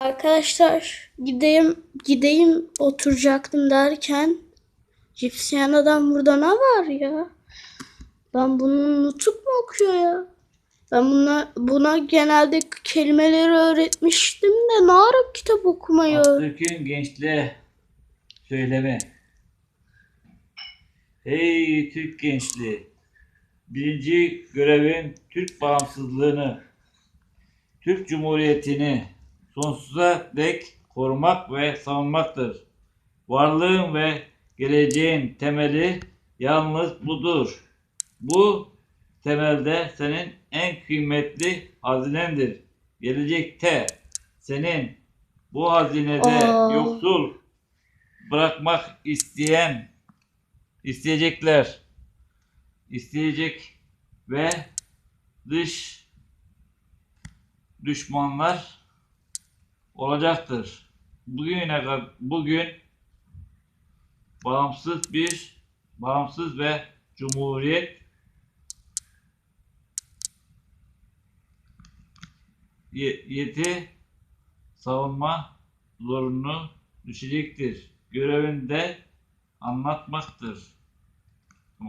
Arkadaşlar gideyim gideyim oturacaktım derken Cipsiyen adam burada ne var ya? Ben bunu nutuk mu okuyor ya? Ben buna, buna genelde kelimeleri öğretmiştim de ne ara kitap okumayı? Atatürk'ün gençliğe söyleme. Hey Türk gençliği! Birinci görevin Türk bağımsızlığını, Türk Cumhuriyeti'ni sonsuza dek korumak ve savunmaktır. Varlığın ve geleceğin temeli yalnız budur. Bu temelde senin en kıymetli hazinendir. Gelecekte senin bu hazinede Aa. yoksul bırakmak isteyen isteyecekler isteyecek ve dış düşmanlar olacaktır. Bugüne bugün bağımsız bir bağımsız ve cumhuriyet ye- yeti savunma zorunlu düşecektir. Görevinde anlatmaktır.